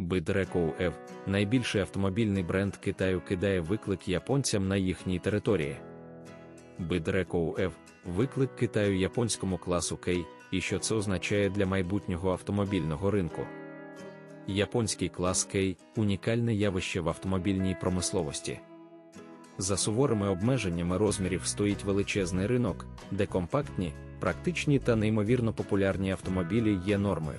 Bidreco Ev – найбільший автомобільний бренд Китаю кидає виклик японцям на їхній території. Bidreco Ev – виклик Китаю японському класу Кей, і що це означає для майбутнього автомобільного ринку. Японський клас Кей унікальне явище в автомобільній промисловості. За суворими обмеженнями розмірів стоїть величезний ринок, де компактні, практичні та неймовірно популярні автомобілі є нормою.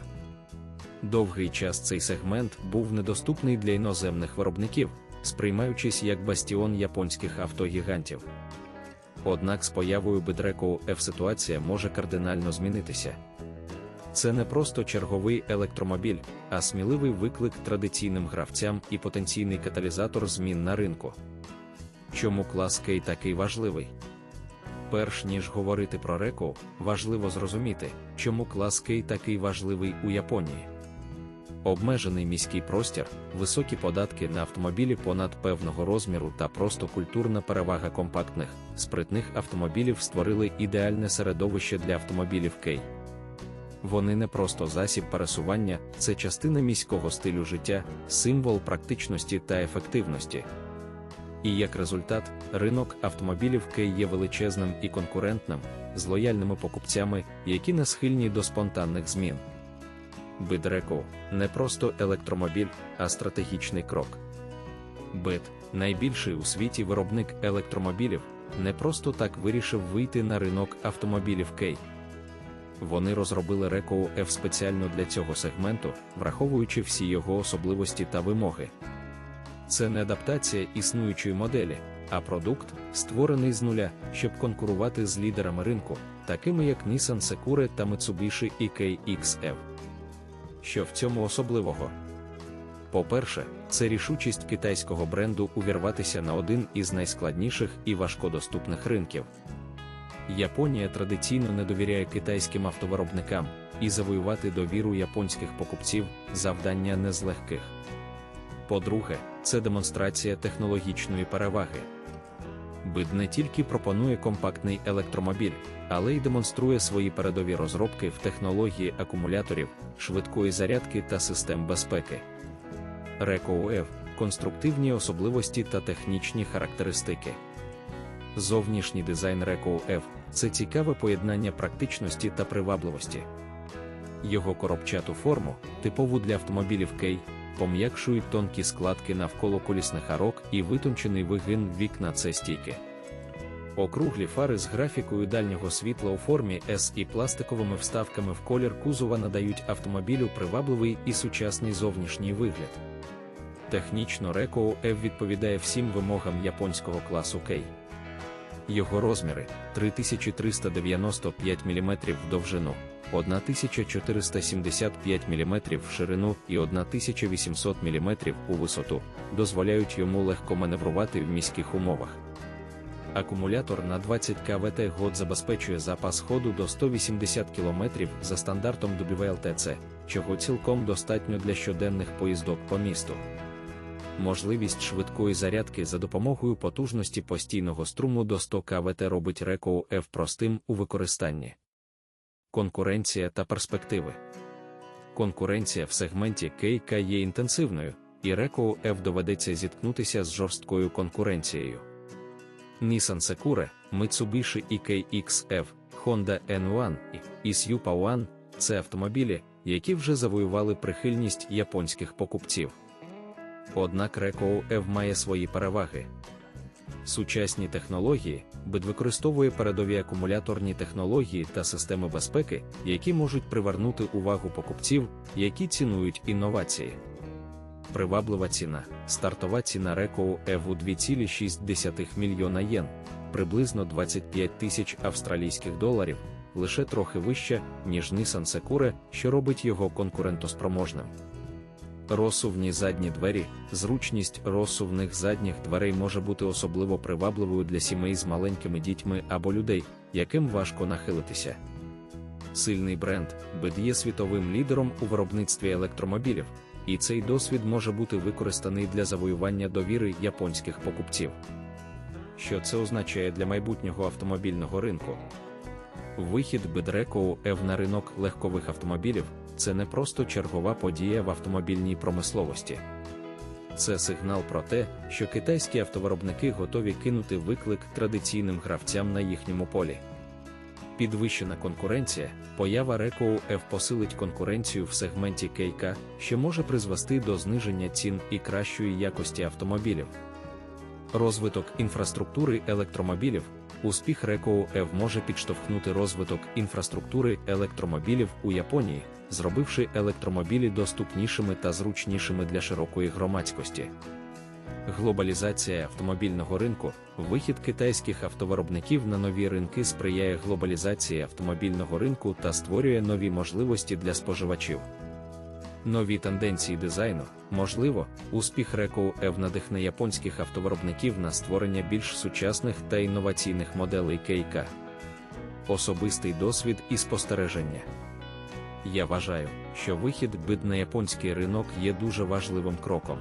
Довгий час цей сегмент був недоступний для іноземних виробників, сприймаючись як бастіон японських автогігантів. Однак з появою Бедреко F ситуація може кардинально змінитися. Це не просто черговий електромобіль, а сміливий виклик традиційним гравцям і потенційний каталізатор змін на ринку. Чому клас Кей такий важливий? Перш ніж говорити про реко, важливо зрозуміти, чому клас Кей такий важливий у Японії. Обмежений міський простір, високі податки на автомобілі понад певного розміру та просто культурна перевага компактних, спритних автомобілів створили ідеальне середовище для автомобілів Кей. Вони не просто засіб пересування, це частина міського стилю життя, символ практичності та ефективності. І як результат, ринок автомобілів Кей є величезним і конкурентним, з лояльними покупцями, які не схильні до спонтанних змін. Бидреко не просто електромобіль, а стратегічний крок. Бит, найбільший у світі виробник електромобілів, не просто так вирішив вийти на ринок автомобілів Кей. Вони розробили Реко F спеціально для цього сегменту, враховуючи всі його особливості та вимоги. Це не адаптація існуючої моделі, а продукт, створений з нуля, щоб конкурувати з лідерами ринку, такими як Nissan Secure та Mitsubishi EKXF. Що в цьому особливого? По-перше, це рішучість китайського бренду увірватися на один із найскладніших і важкодоступних ринків. Японія традиційно не довіряє китайським автовиробникам, і завоювати довіру японських покупців завдання не з легких. По-друге, це демонстрація технологічної переваги. Бид не тільки пропонує компактний електромобіль, але й демонструє свої передові розробки в технології акумуляторів, швидкої зарядки та систем безпеки. RECO-UF – конструктивні особливості та технічні характеристики. Зовнішній дизайн RECO-UF – це цікаве поєднання практичності та привабливості. Його коробчату форму, типову для автомобілів Кей, пом'якшують тонкі складки навколо колісних арок і витончений вигин вікна це стійки. Округлі фари з графікою дальнього світла у формі S і пластиковими вставками в колір кузова надають автомобілю привабливий і сучасний зовнішній вигляд. Технічно Реко F відповідає всім вимогам японського класу Кей. Його розміри 3395 мм в довжину, 1475 мм в ширину і 1800 мм у висоту, дозволяють йому легко маневрувати в міських умовах. Акумулятор на 20 кВт год забезпечує запас ходу до 180 км за стандартом WLTC, чого цілком достатньо для щоденних поїздок по місту. Можливість швидкої зарядки за допомогою потужності постійного струму до 100 кВт робить Реко F простим у використанні. Конкуренція та перспективи. Конкуренція в сегменті КК є інтенсивною, і Реко F доведеться зіткнутися з жорсткою конкуренцією. Nissan Secure, Mitsubishi EKXF, Honda N1 і Isuzu One – це автомобілі, які вже завоювали прихильність японських покупців. Однак Реко F має свої переваги. Сучасні технології БИД використовує передові акумуляторні технології та системи безпеки, які можуть привернути увагу покупців, які цінують інновації. Приваблива ціна, стартова ціна Реко F у 2,6 мільйона єн, приблизно 25 тисяч австралійських доларів, лише трохи вища, ніж Nissan Secure, що робить його конкурентоспроможним. Розсувні задні двері, зручність розсувних задніх дверей може бути особливо привабливою для сімей з маленькими дітьми або людей, яким важко нахилитися. Сильний бренд BID є світовим лідером у виробництві електромобілів, і цей досвід може бути використаний для завоювання довіри японських покупців. Що це означає для майбутнього автомобільного ринку? Вихід Бедреко Ев на ринок легкових автомобілів це не просто чергова подія в автомобільній промисловості. Це сигнал про те, що китайські автовиробники готові кинути виклик традиційним гравцям на їхньому полі. Підвищена конкуренція, поява Рекоу F посилить конкуренцію в сегменті КК, що може призвести до зниження цін і кращої якості автомобілів. Розвиток інфраструктури електромобілів. Успіх Рекоу F може підштовхнути розвиток інфраструктури електромобілів у Японії, зробивши електромобілі доступнішими та зручнішими для широкої громадськості. Глобалізація автомобільного ринку, вихід китайських автовиробників на нові ринки сприяє глобалізації автомобільного ринку та створює нові можливості для споживачів. Нові тенденції дизайну, можливо, успіх Рекоу Ев надихне японських автовиробників на створення більш сучасних та інноваційних моделей кейка. Особистий досвід і спостереження. Я вважаю, що вихід бит на японський ринок є дуже важливим кроком.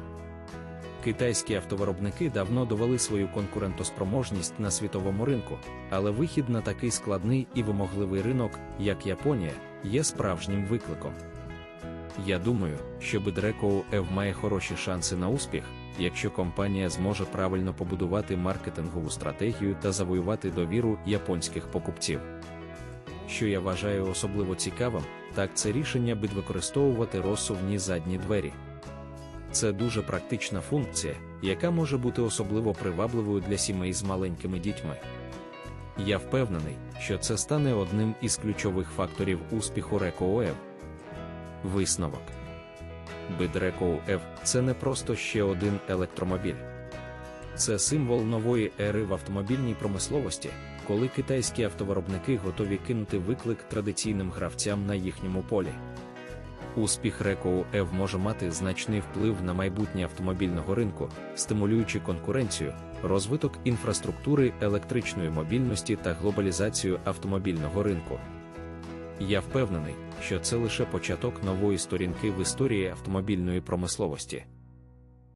Китайські автовиробники давно довели свою конкурентоспроможність на світовому ринку, але вихід на такий складний і вимогливий ринок, як Японія, є справжнім викликом. Я думаю, що Бедреко Ев має хороші шанси на успіх, якщо компанія зможе правильно побудувати маркетингову стратегію та завоювати довіру японських покупців. Що я вважаю особливо цікавим, так це рішення бid використовувати розсувні задні двері. Це дуже практична функція, яка може бути особливо привабливою для сімей з маленькими дітьми. Я впевнений, що це стане одним із ключових факторів успіху RecoOEV. Висновок Бidreco F – це не просто ще один електромобіль. Це символ нової ери в автомобільній промисловості, коли китайські автовиробники готові кинути виклик традиційним гравцям на їхньому полі. Успіх Рекоу Ев може мати значний вплив на майбутнє автомобільного ринку, стимулюючи конкуренцію, розвиток інфраструктури електричної мобільності та глобалізацію автомобільного ринку. Я впевнений, що це лише початок нової сторінки в історії автомобільної промисловості.